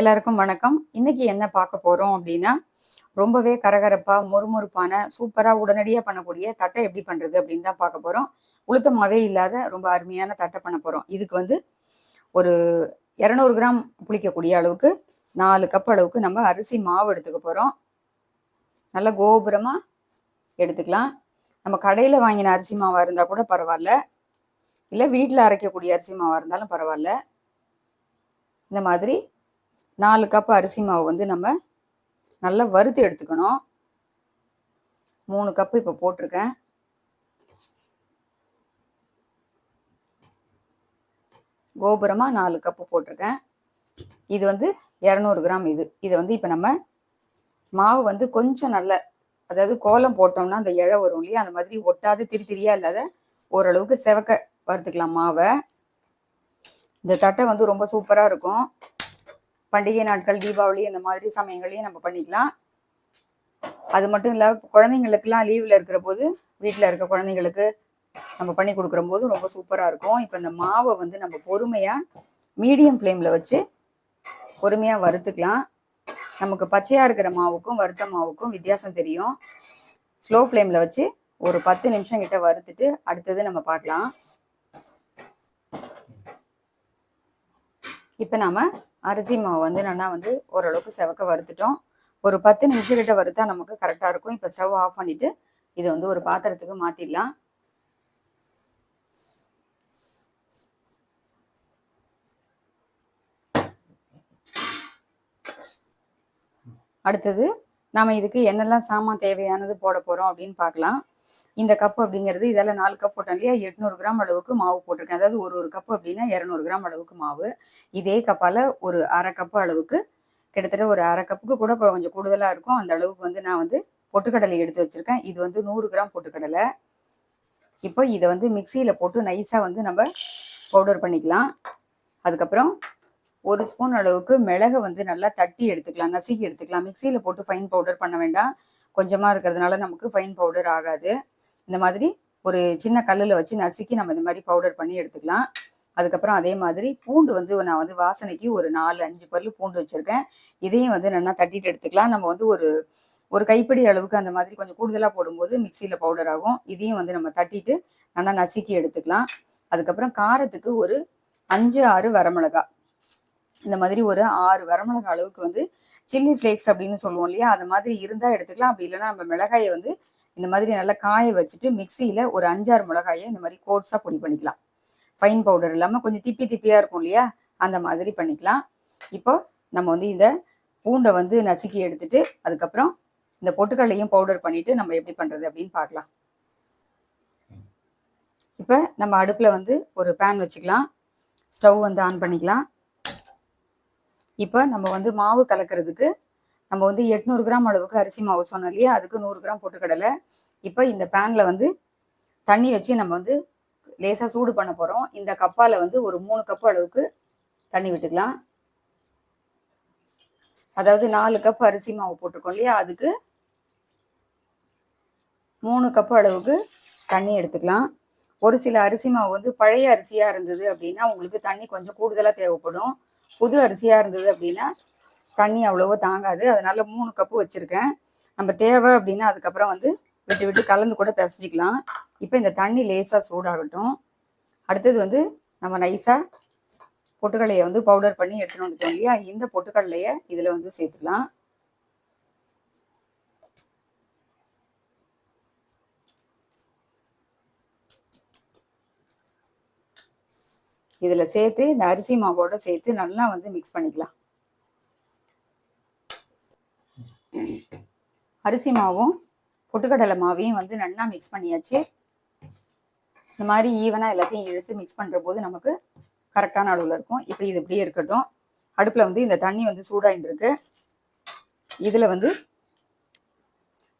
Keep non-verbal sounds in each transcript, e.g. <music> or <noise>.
எல்லாருக்கும் வணக்கம். இன்னைக்கு என்ன பார்க்க போறோம் அப்படின்னா ரொம்பவே கரகரப்பா மொறுமொறுப்பான சூப்பரா உடனடியா பண்ணக்கூடிய தட்டை எப்படி பண்றது அப்படின்னு தான் பார்க்க போறோம். உளுத்தமாவே இல்லாத ரொம்ப அருமையான தட்டை பண்ண போறோம். இதுக்கு வந்து ஒரு இரநூறு கிராம் புளிக்கக்கூடிய அளவுக்கு நாலு கப் அளவுக்கு நம்ம அரிசி மாவு எடுத்துக்க போறோம். நல்ல கோபுரமா எடுத்துக்கலாம். நம்ம கடையில் வாங்கின அரிசி மாவாக இருந்தால் கூட பரவாயில்ல. இல்லை வீட்டில் அரைக்கக்கூடிய அரிசி மாவாக இருந்தாலும் பரவாயில்ல. இந்த மாதிரி நாலு கப் அரிசி மாவு வந்து நம்ம நல்லா வறுத்து எடுத்துக்கணும். மூணு கப்பு இப்போ போட்டிருக்கேன். கோபுரமாக நாலு கப்பு போட்டிருக்கேன். இது வந்து இரநூறு கிராம் இது. இதை வந்து இப்போ நம்ம மாவு வந்து கொஞ்சம் நல்ல அதாவது கோலம் போட்டோம்னா அந்த இழை வரும் இல்லையா? அந்த மாதிரி ஒட்டாது திரி திரியா இல்லாத ஓரளவுக்கு செவக்க வறுத்துக்கலாம் மாவை. இந்த தட்டை வந்து ரொம்ப சூப்பராக இருக்கும். பண்டிகை நாட்கள் தீபாவளி இந்த மாதிரி சமயங்களையும் நம்ம பண்ணிக்கலாம். அது மட்டும் இல்லாமல் குழந்தைங்களுக்குலாம் லீவில் இருக்கிற போது வீட்டில் இருக்க குழந்தைங்களுக்கு நம்ம பண்ணி கொடுக்குற போது ரொம்ப சூப்பராக இருக்கும். இப்போ இந்த மாவை வந்து நம்ம பொறுமையாக மீடியம் ஃப்ளேமில் வச்சு பொறுமையாக வறுத்துக்கலாம். நமக்கு பச்சையாக இருக்கிற மாவுக்கும் வறுத்த மாவுக்கும் வித்தியாசம் தெரியும். ஸ்லோ ஃப்ளேமில் வச்சு ஒரு பத்து நிமிஷம் கிட்ட வறுத்துட்டு அடுத்தது நம்ம பார்க்கலாம். இப்போ நாம அரிசி மாவு வந்து நல்லா வந்து ஓரளவுக்கு செவக்க வறுத்துட்டோம். ஒரு பத்து நிமிஷம் கிட்ட வறுத்தா நமக்கு கரெக்டாக இருக்கும். இப்போ ஸ்டவ் ஆஃப் பண்ணிட்டு இதை வந்து ஒரு பாத்திரத்துக்கு மாற்றிடலாம் அடுத்தது நாம இதுக்கு என்னெல்லாம் சாமான் தேவையானது போட போகிறோம் அப்படின்னு பார்க்கலாம். இந்த கப் அப்படிங்கிறது இதெல்லாம் நாலு கப் போட்டோம் இல்லையா? எட்நூறு கிராம் அளவுக்கு மாவு போட்டிருக்கேன். அதாவது ஒரு ஒரு கப் அப்படின்னா இரநூறு கிராம் அளவுக்கு மாவு. இதே கப்பால் ஒரு அரை கப்பு அளவுக்கு கிட்டத்தட்ட ஒரு அரை கப்புக்கு கூட கொஞ்சம் கூடுதலாக இருக்கும். அந்த அளவுக்கு வந்து நான் வந்து பொட்டுக்கடலை எடுத்து வச்சுருக்கேன். இது வந்து நூறு கிராம் பொட்டுக்கடலை. இப்போ இதை வந்து மிக்சியில் போட்டு நைஸாக வந்து நம்ம பவுடர் பண்ணிக்கலாம். அதுக்கப்புறம் ஒரு ஸ்பூன் அளவுக்கு மிளகை வந்து நல்லா தட்டி எடுத்துக்கலாம். நசுக்கி எடுத்துக்கலாம். மிக்சியில் போட்டு ஃபைன் பவுடர் பண்ண வேண்டாம். கொஞ்சமாக இருக்கிறதுனால நமக்கு ஃபைன் பவுடர் ஆகாது. இந்த மாதிரி ஒரு சின்ன கல்லில் வச்சு நசுக்கி நம்ம இந்த மாதிரி பவுடர் பண்ணி எடுத்துக்கலாம். அதுக்கப்புறம் அதே மாதிரி பூண்டு வந்து நான் வந்து வாசனைக்கு ஒரு நாலு அஞ்சு பல்லு பூண்டு வச்சுருக்கேன். இதையும் வந்து நல்லா தட்டிட்டு எடுத்துக்கலாம். நம்ம வந்து ஒரு ஒரு கைப்பிடி அளவுக்கு அந்த மாதிரி கொஞ்சம் கூடுதலாக போடும்போது மிக்சியில் பவுடர் ஆகும். இதையும் வந்து நம்ம தட்டிட்டு நல்லா நசுக்கி எடுத்துக்கலாம். அதுக்கப்புறம் காரத்துக்கு ஒரு அஞ்சு ஆறு வரமிளகா. இந்த மாதிரி ஒரு ஆறு வரமிளகா அளவுக்கு வந்து சில்லி ஃப்ளேக்ஸ் அப்படின்னு சொல்லுவோம் இல்லையா? அந்த மாதிரி இருந்தால் எடுத்துக்கலாம். அப்படி இல்லைன்னா நம்ம மிளகாயை வந்து இந்த மாதிரி நல்லா காய வச்சுட்டு மிக்சியில் ஒரு அஞ்சாறு மிளகாயை இந்த மாதிரி கோட்ஸாக பொடி பண்ணிக்கலாம். ஃபைன் பவுடர் இல்லாமல் கொஞ்சம் திப்பி திப்பியாக இருக்கும் இல்லையா? அந்த மாதிரி பண்ணிக்கலாம். இப்போ நம்ம வந்து இந்த பூண்டை வந்து நசுக்கி எடுத்துட்டு அதுக்கப்புறம் இந்த பொட்டுக்கடலையும் பவுடர் பண்ணிட்டு நம்ம எப்படி பண்ணுறது அப்படின்னு பார்க்கலாம். இப்போ நம்ம அடுப்பில் வந்து ஒரு பேன் வச்சுக்கலாம். ஸ்டவ் வந்து ஆன் பண்ணிக்கலாம். இப்போ நம்ம வந்து மாவு கலக்கிறதுக்கு நம்ம வந்து எட்நூறு கிராம் அளவுக்கு அரிசி மாவு சொன்னோம் இல்லையா? அதுக்கு நூறு கிராம் பொட்டுக்கடலை இப்போ இந்த பேனில் வந்து தண்ணி வச்சு நம்ம வந்து லேசாக சூடு பண்ண போகிறோம் இந்த கப்பால் வந்து ஒரு மூணு கப் அளவுக்கு தண்ணி விட்டுக்கலாம். அதாவது நாலு கப் அரிசி மாவு போட்டிருக்கோம் இல்லையா? அதுக்கு மூணு கப் அளவுக்கு தண்ணி எடுத்துக்கலாம். ஒரு சில அரிசி மாவு வந்து பழைய அரிசியாக இருந்தது அப்படின்னா உங்களுக்கு தண்ணி கொஞ்சம் கூடுதலாக தேவைப்படும். புது அரிசியாக இருந்தது அப்படின்னா தண்ணி அவ்வளோவா தாங்காது. அதனால மூணு கப்பு வச்சுருக்கேன். நம்ம தேவை அப்படின்னா அதுக்கப்புறம் வந்து விட்டு விட்டு கலந்து கூட பிசைஞ்சிக்கலாம். இப்போ இந்த தண்ணி லேசாக சூடாகட்டும். அடுத்தது வந்து நம்ம நைஸாக பொட்டுக்கடலையை வந்து பவுடர் பண்ணி எடுத்துகிட்டு வந்துட்டோம் இல்லையா? இந்த பொட்டுக்கடலையை இதில் வந்து சேர்த்துக்கலாம். இதில் சேர்த்து இந்த அரிசி மாவோட சேர்த்து நல்லா வந்து மிக்ஸ் பண்ணிக்கலாம். அரிசி மாவும் பொட்டுக்கடலை மாவையும் வந்து நல்லா மிக்ஸ் பண்ணியாச்சு. இந்த மாதிரி ஈவனாக எல்லாத்தையும் இழுத்து மிக்ஸ் பண்ணுற போது நமக்கு கரெக்டான அளவில் இருக்கும். இப்போ இது இப்படியே இருக்கட்டும். அடுப்பில் வந்து இந்த தண்ணி வந்து சூடாயின்னு இருக்கு. இதில் வந்து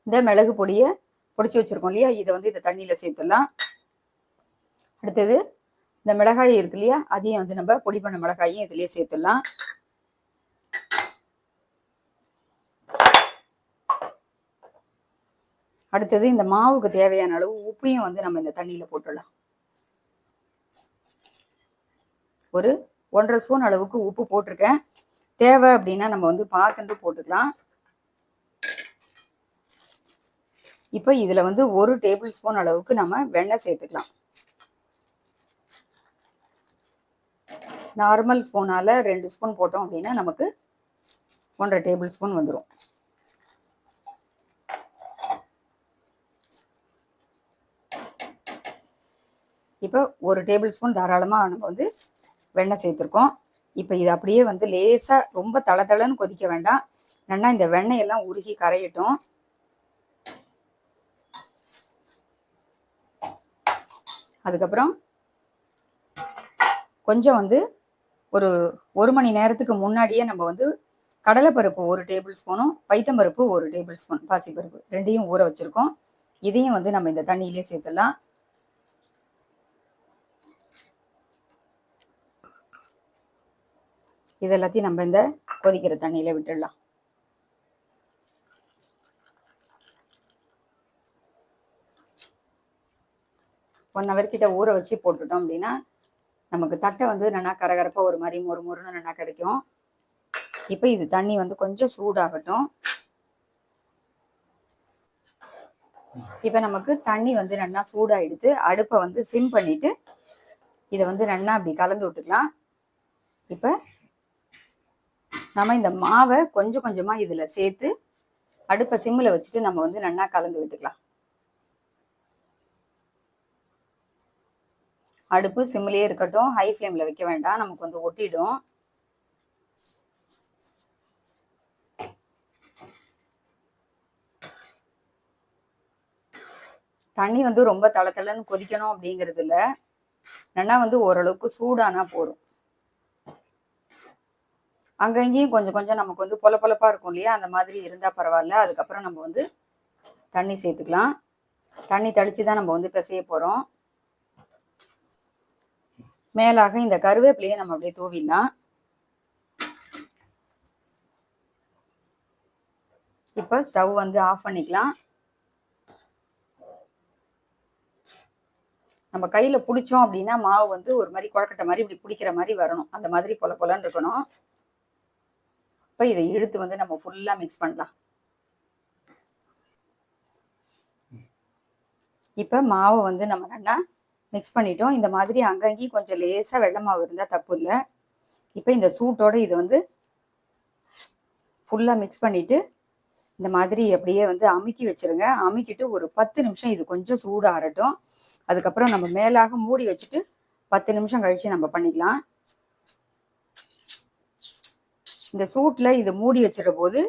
இந்த மிளகு பொடியை பொடிச்சு வச்சுருக்கோம் இல்லையா? இதை வந்து இந்த தண்ணியில் சேர்த்துடலாம். அடுத்தது இந்த மிளகாய் இருக்கு இல்லையா? அதையும் வந்து நம்ம பொடி பண்ண மிளகாயும் இதுலேயே சேர்த்துடலாம். அடுத்தது இந்த மாவுக்கு தேவையான அளவு உப்பையும் வந்து நம்ம இந்த தண்ணியில போட்டுடலாம். ஒரு ஒன்றரை ஸ்பூன் அளவுக்கு உப்பு போட்டிருக்கேன். தேவை அப்படின்னா நம்ம வந்து பார்த்துட்டு போட்டுக்கலாம். இப்போ இதில் வந்து ஒரு டேபிள் ஸ்பூன் அளவுக்கு நம்ம வெண்ணெய் சேர்த்துக்கலாம். நார்மல் ஸ்பூனால ரெண்டு ஸ்பூன் போட்டோம் அப்படின்னா நமக்கு ஒன்றரை டேபிள் ஸ்பூன் வந்துடும் இப்போ ஒரு டேபிள் ஸ்பூன் தாராளமாக நம்ம வந்து வெண்ணெய் சேர்த்துருக்கோம். இப்போ இது அப்படியே வந்து லேசாக ரொம்ப தளதளன்னு கொதிக்க வேண்டாம். நல்லா இந்த வெண்ணெய் எல்லாம் உருகி கரையட்டும். அதுக்கப்புறம் கொஞ்சம் வந்து ஒரு ஒரு மணி நேரத்துக்கு முன்னாடியே நம்ம வந்து கடலைப்பருப்பு ஒரு டேபிள் ஸ்பூனும் பைத்தம்பருப்பு ஒரு டேபிள் ஸ்பூன் பாசிப்பருப்பு ரெண்டையும் ஊற வச்சுருக்கோம். இதையும் வந்து நம்ம இந்த தண்ணியிலே சேர்த்துடலாம். இது எல்லாத்தையும் நம்ம இந்த கொதிக்கிற தண்ணியில விட்டுடலாம். ஒன் ஹவர் கிட்ட ஊற வச்சு போட்டுட்டோம் அப்படின்னா நமக்கு தட்டை வந்து நல்லா கரகரப்பாக ஒரு மாதிரி மொறு மொறுன்னு நல்லா கிடைக்கும். இப்போ இது தண்ணி வந்து கொஞ்சம் சூடாகட்டும். இப்போ நமக்கு தண்ணி வந்து நல்லா சூடாயிடுத்து அடுப்பை வந்து சிம் பண்ணிட்டு இதை வந்து நல்லா அப்படி கலந்து விட்டுக்கலாம். இப்போ நம்ம இந்த மாவை கொஞ்சம் கொஞ்சமாக இதில் சேர்த்து அடுப்பை சிம்மில் வச்சுட்டு நம்ம வந்து நல்லா கலந்து விட்டுக்கலாம். அடுப்பு சிம்மிலே இருக்கட்டும். ஹை ஃப்ளேமில் வைக்க வேண்டாம். நமக்கு வந்து ஒட்டிடும். தண்ணி வந்து ரொம்ப தள தளன்னு கொதிக்கணும் அப்படிங்கிறது இல்லை நல்லா வந்து ஓரளவுக்கு சூடானா போதும். அங்கங்கேயும் கொஞ்சம் கொஞ்சம் நமக்கு வந்து பொல பொலப்பா இருக்கும் இல்லையா? அந்த மாதிரி இருந்தா பரவாயில்ல. அதுக்கப்புறம் நம்ம வந்து தண்ணி சேர்த்துக்கலாம். தண்ணி தெளிச்சு தான் நம்ம வந்து பிசைய போறோம். மேலாக இந்த கருவேப்பிலையை நம்ம அப்படியே தூவிடலாம். இப்போ ஸ்டவ் வந்து ஆஃப் பண்ணிக்கலாம். நம்ம கையில் பிடிச்சோம் அப்படின்னா மாவு வந்து ஒரு மாதிரி குழக்கட்டை மாதிரி இப்படி பிடிக்கிற மாதிரி வரணும். அந்த மாதிரி பொல பொலன்னு இருக்கணும். இப்போ இதை இழுத்து வந்து நம்ம ஃபுல்லாக மிக்ஸ் பண்ணலாம். இப்போ மாவை வந்து நம்ம நல்லா மிக்ஸ் பண்ணிட்டோம். இந்த மாதிரி அங்கங்கேயும் கொஞ்சம் லேசாக வெள்ளை மாவு இருந்தால் தப்பு இல்லை. இப்போ இந்த சூட்டோட இதை வந்து ஃபுல்லாக மிக்ஸ் பண்ணிவிட்டு இந்த மாதிரி அப்படியே வந்து அமுக்கி வச்சிருங்க. அமுக்கிட்டு ஒரு பத்து நிமிஷம் இது கொஞ்சம் சூடு ஆறட்டும். அதுக்கப்புறம் நம்ம மேலாக மூடி வச்சுட்டு பத்து நிமிஷம் கழிச்சு நம்ம பண்ணிக்கலாம். இந்த சூட்டில் இதை மூடி வச்சிட போது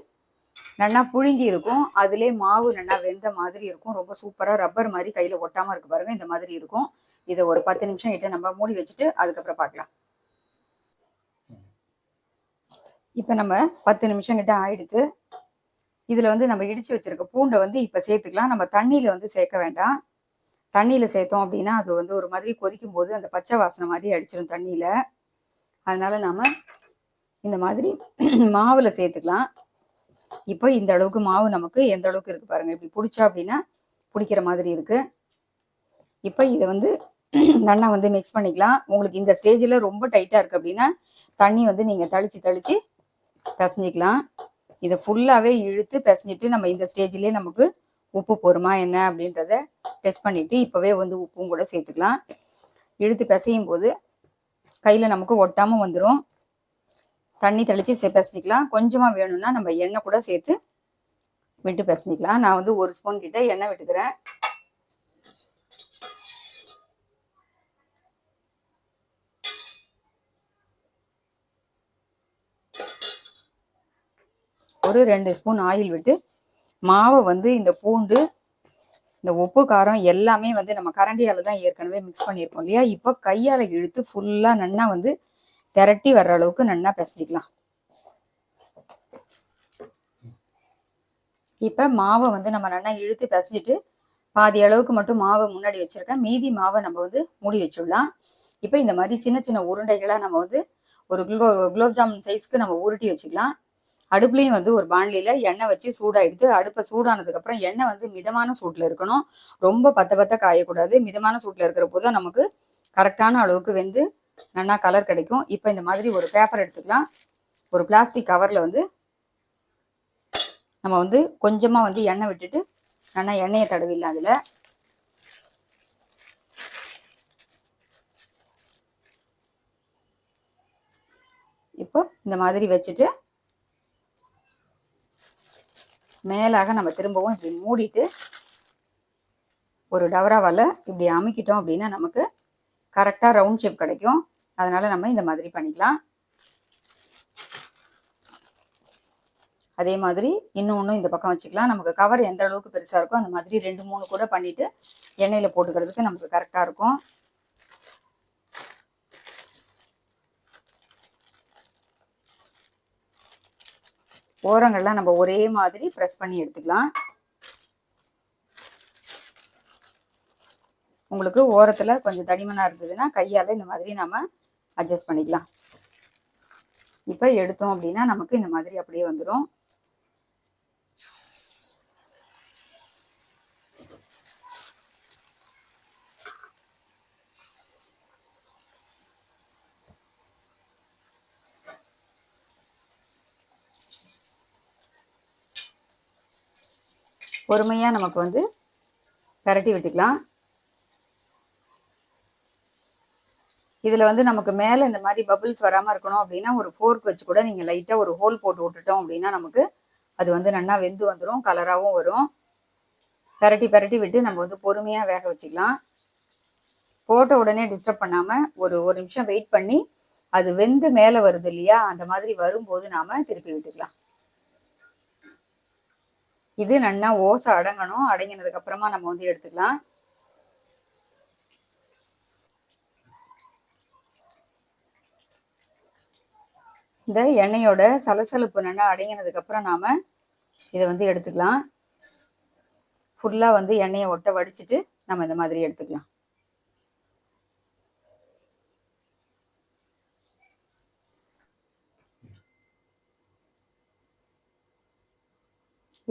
நல்லா புழுங்கி இருக்கும். அதிலே மாவு நல்லா வெந்த மாதிரி இருக்கும். ரொம்ப சூப்பராக ரப்பர் மாதிரி கையில் ஒட்டாமல் இருக்கு பாருங்க இந்த மாதிரி இருக்கும். இதை ஒரு பத்து நிமிஷம் கிட்ட நம்ம மூடி வச்சுட்டு அதுக்கப்புறம் பார்க்கலாம். இப்போ நம்ம பத்து நிமிஷம் கிட்ட ஆயிடுத்து. இதில் வந்து நம்ம இடிச்சு வச்சிருக்க பூண்டை வந்து இப்போ சேர்த்துக்கலாம். நம்ம தண்ணியில் வந்து சேர்க்க வேண்டாம். தண்ணியில் சேர்த்தோம் அப்படின்னா அது வந்து ஒரு மாதிரி கொதிக்கும் போது அந்த பச்சை வாசனை மாதிரி அடிச்சிடும் தண்ணியில். அதனால நாம இந்த மாதிரி <clears throat> மாவில் சேர்த்துக்கலாம். இப்போ இந்த அளவுக்கு மாவு நமக்கு எந்த அளவுக்கு இருக்கு பாருங்க. இப்படி பிடிச்சா அப்படின்னா பிடிக்கிற மாதிரி இருக்கு. இப்போ இதை வந்து <clears throat> நல்லா வந்து மிக்ஸ் பண்ணிக்கலாம். உங்களுக்கு இந்த ஸ்டேஜில் ரொம்ப டைட்டாக இருக்குது அப்படின்னா தண்ணி வந்து நீங்கள் தளிச்சு தளிச்சு பிசைஞ்சிக்கலாம். இதை ஃபுல்லாகவே இழுத்து பிசைஞ்சிட்டு நம்ம இந்த ஸ்டேஜ்லேயே நமக்கு உப்பு போருமா என்ன அப்படின்றத டெஸ்ட் பண்ணிவிட்டு இப்போவே வந்து உப்பும் கூட சேர்த்துக்கலாம். இழுத்து பிசையும் போது கையில் நமக்கு ஒட்டாமல் வந்துடும் தண்ணி தெளித்து பேசிக்கலாம். பிசைஞ்சிக்கலாம் கொஞ்சமாக வேணும்னா நம்ம எண்ணெய் கூட சேர்த்து விட்டு பிசைஞ்சிக்கலாம் நான் வந்து ஒரு ஸ்பூன் கிட்ட எண்ணெய் விட்டுக்கிறேன். ஒரு ரெண்டு ஸ்பூன் ஆயில் விட்டு மாவை வந்து இந்த பூண்டு இந்த உப்பு காரம் எல்லாமே வந்து நம்ம கரண்டியால தான் ஏற்கனவே மிக்ஸ் பண்ணியிருக்கோம் இல்லையா? இப்போ கையால் இழுத்து ஃபுல்லாக நன்னா வந்து திரட்டி வர்ற அளவுக்கு நல்லா பிசைஞ்சிக்கலாம். இப்போ மாவை வந்து நம்ம நல்லா இழுத்து பிசைஞ்சிட்டு பாதி அளவுக்கு மட்டும் மாவை முன்னாடி வச்சிருக்கேன். மீதி மாவை நம்ம வந்து மூடி வச்சுடலாம். இப்போ இந்த மாதிரி சின்ன சின்ன உருண்டைகளாக நம்ம வந்து ஒரு குலோ குலோப் ஜாமுன் சைஸ்க்கு நம்ம உருட்டி வச்சுக்கலாம். அடுப்புலையும் வந்து ஒரு பாண்லியில் எண்ணெய் வச்சு சூடாயிடுத்து அடுப்பை சூடானதுக்கப்புறம் எண்ணெய் வந்து மிதமான சூட்டில் இருக்கணும். ரொம்ப பத்த பத்த காயக்கூடாது. மிதமான சூட்டில் இருக்கிற போது நமக்கு கரெக்டான அளவுக்கு வெந்து நல்லா கலர் கிடைக்கும். இப்போ இந்த மாதிரி ஒரு பேப்பர் எடுத்துக்கலாம். ஒரு பிளாஸ்டிக் கவரில் வந்து நம்ம வந்து கொஞ்சமாக வந்து எண்ணெய் விட்டுட்டு நல்லா எண்ணெயை தடவிடலாம் அதில். இப்போ இந்த மாதிரி வச்சுட்டு மேலாக நம்ம திரும்பவும் இப்படி மூடிட்டு ஒரு டவராவால் இப்படி அமுக்கிட்டோம் அப்படின்னா நமக்கு கரெக்டாக ரவுண்ட் ஷேப் கிடைக்கும். அதனால் நம்ம இந்த மாதிரி பண்ணிக்கலாம். அதே மாதிரி இன்னொன்று இந்த பக்கம் வச்சுக்கலாம். நமக்கு கவர் எந்த அளவுக்கு பெருசாக இருக்கோ அந்த மாதிரி ரெண்டு மூணு கூட பண்ணிவிட்டு எண்ணெயில் போட்டுக்கிறதுக்கு நமக்கு கரெக்டாக இருக்கும். ஓரங்கள்லாம் நம்ம ஒரே மாதிரி ப்ரெஸ் பண்ணி எடுத்துக்கலாம். உங்களுக்கு ஓரத்தில் கொஞ்சம் தடிமனாக இருந்ததுன்னா கையால் இந்த மாதிரி நம்ம அட்ஜஸ்ட் பண்ணிக்கலாம். இப்போ எடுத்தோம் அப்படின்னா நமக்கு இந்த மாதிரி அப்படியே வந்துடும் பொறுமையாக நமக்கு வந்து பரட்டி விட்டுக்கலாம். இதில் வந்து நமக்கு மேலே இந்த மாதிரி பபிள்ஸ் வராமல் இருக்கணும் அப்படின்னா ஒரு ஃபோர்க் வச்சு கூட நீங்கள் லைட்டாக ஒரு ஹோல் போட்டு விட்டுட்டோம் அப்படின்னா நமக்கு அது வந்து நல்லா வெந்து வந்துடும் கலராகவும் வரும். பரட்டி பரட்டி விட்டு நம்ம வந்து பொறுமையாக வேக வச்சுக்கலாம். போட்ட உடனே டிஸ்டர்ப் பண்ணாமல் ஒரு ஒரு நிமிஷம் வெயிட் பண்ணி அது வெந்து மேலே வருது இல்லையா அந்த மாதிரி வரும்போது நாம் திருப்பி விட்டுக்கலாம். இது நல்லா ஓசை அடங்கணும். அடங்கினதுக்கு அப்புறமா நம்ம வந்து எடுத்துக்கலாம். இந்த எண்ணெயோட சலசலப்பு நல்லா அடங்கினதுக்கு அப்புறம் நாம இதை வந்து எடுத்துக்கலாம். ஃபுல்லா வந்து எண்ணெயை ஒட்ட வடிச்சிட்டு நம்ம இந்த மாதிரி எடுத்துக்கலாம்.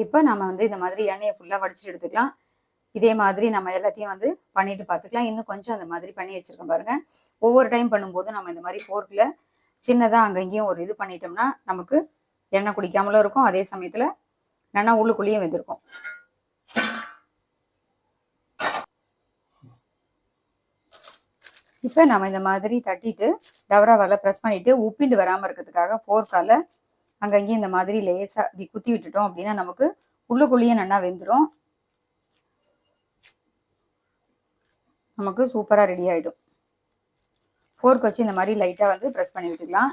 இப்போ நம்ம வந்து இந்த மாதிரி எண்ணெயை ஃபுல்லாக வடிச்சிட்டு எடுத்துக்கலாம். இதே மாதிரி நம்ம எல்லாத்தையும் வந்து பண்ணிட்டு பார்த்துக்கலாம். இன்னும் கொஞ்சம் அந்த மாதிரி பண்ணி வச்சிருக்கோம் பாருங்க. ஒவ்வொரு டைம் பண்ணும்போது நம்ம இந்த மாதிரி ஃபோர்க்கில் சின்னதாக அங்கங்கேயும் ஒரு இது பண்ணிட்டோம்னா நமக்கு எண்ணெய் குடிக்காமலும் இருக்கும். அதே சமயத்தில் நல்லா உள்ளுக்குள்ளேயும் வெந்திருக்கும். இப்போ நம்ம இந்த மாதிரி தட்டிட்டு டவராவால் ப்ரெஸ் பண்ணிட்டு உப்பிண்டு வராமல் இருக்கிறதுக்காக ஃபோர்க்கால அங்கங்கேயும் இந்த மாதிரி லேசாக இப்படி குத்தி விட்டுட்டோம் அப்படின்னா நமக்கு உள்ளுக்குள்ளேயே நல்லா வெந்துடும் நமக்கு சூப்பராக ரெடி ஆகிடும் ஃபோர்க் வச்சு இந்த மாதிரி லைட்டாக வந்து ப்ரெஸ் பண்ணி விட்டுக்கலாம்.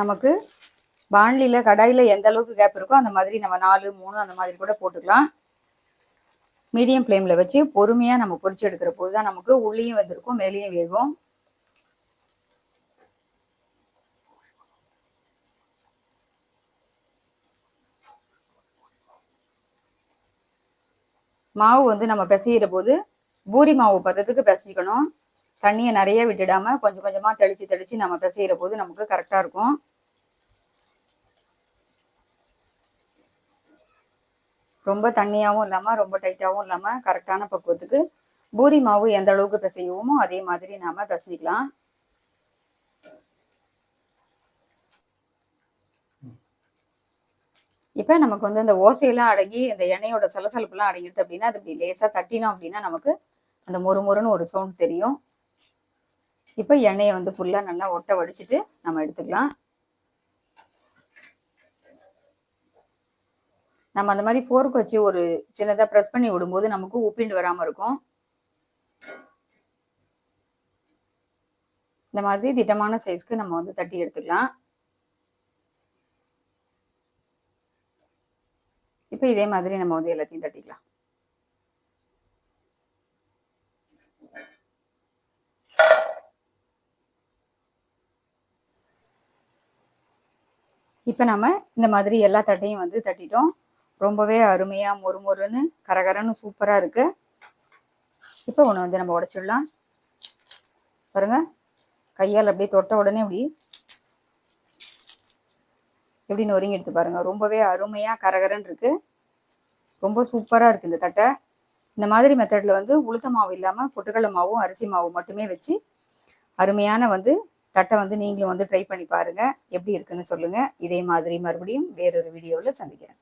நமக்கு பாண்லியில் கடாயில் எந்த அளவுக்கு கேப் இருக்கோ அந்த மாதிரி நம்ம நாலு மூணு அந்த மாதிரி கூட போட்டுக்கலாம். மீடியம் ஃப்ளேமில் வச்சு பொறுமையாக நம்ம பொறிச்சு எடுக்கிற போது தான் நமக்கு உள்ளேயும் வந்திருக்கும் மேலேயும் வேகும். மாவு வந்து நம்ம பிசைகிற போது பூரி மாவு பதத்துக்கு பிசைக்கணும். தண்ணியை நிறைய விட்டுடாம கொஞ்சம் கொஞ்சமாக தெளித்து தெளித்து நம்ம பிசைகிற போது நமக்கு கரெக்டாக இருக்கும். ரொம்ப தண்ணியாகவும் இல்லாமல் ரொம்ப டைட்டாகவும் இல்லாமல் கரெக்டான பக்குவத்துக்கு பூரி மாவு எந்த அளவுக்கு பிசையுவோமோ அதே மாதிரி நாம பிசைக்கலாம். இப்போ நமக்கு வந்து அந்த ஓசையெல்லாம் அடங்கி அந்த எண்ணெயோட சலசலப்புலாம் அடங்கிடுது அப்படின்னா அது இப்படி லேசாக தட்டினோம் அப்படின்னா நமக்கு அந்த மொறு மொறுன்னு ஒரு சவுண்ட் தெரியும். இப்போ எண்ணெயை வந்து ஃபுல்லாக நல்லா ஒட்ட வடிச்சிட்டு நம்ம எடுத்துக்கலாம். நம்ம அந்த மாதிரி ஃபோர்க் வச்சு ஒரு சின்னதாக ப்ரெஸ் பண்ணி விடும்போது நமக்கு உப்பிண்டு வராமல் இருக்கும். இந்த மாதிரி திட்டமான சைஸ்க்கு நம்ம வந்து தட்டி எடுத்துக்கலாம். இப்போ இதே மாதிரி நம்ம வந்து எல்லாத்தையும் தட்டிக்கலாம். இப்போ நம்ம இந்த மாதிரி எல்லா தட்டையும் வந்து தட்டிட்டோம். ரொம்பவே அருமையாக மொறு மொறுன்னு கரகரன்னு சூப்பராக இருக்கு. இப்போ ஒன்று வந்து நம்ம உடைச்சிடலாம். பாருங்க. கையால் அப்படியே தொட்ட உடனே அப்படி எப்படி நொறுங்கி எடுத்து பாருங்க. ரொம்பவே அருமையாக கரகரன்னு இருக்கு. ரொம்ப சூப்பராக இருக்குது இந்த தட்டை. இந்த மாதிரி மெத்தடில் வந்து உளுத்த மாவு இல்லாமல் பொட்டுக்கடலை மாவும் அரிசி மாவும் மட்டுமே வச்சு அருமையான வந்து தட்டை வந்து நீங்களும் வந்து ட்ரை பண்ணி பாருங்கள் எப்படி இருக்குன்னு சொல்லுங்கள் இதே மாதிரி மறுபடியும் வேறொரு வீடியோவில் சந்திக்கிறேன்.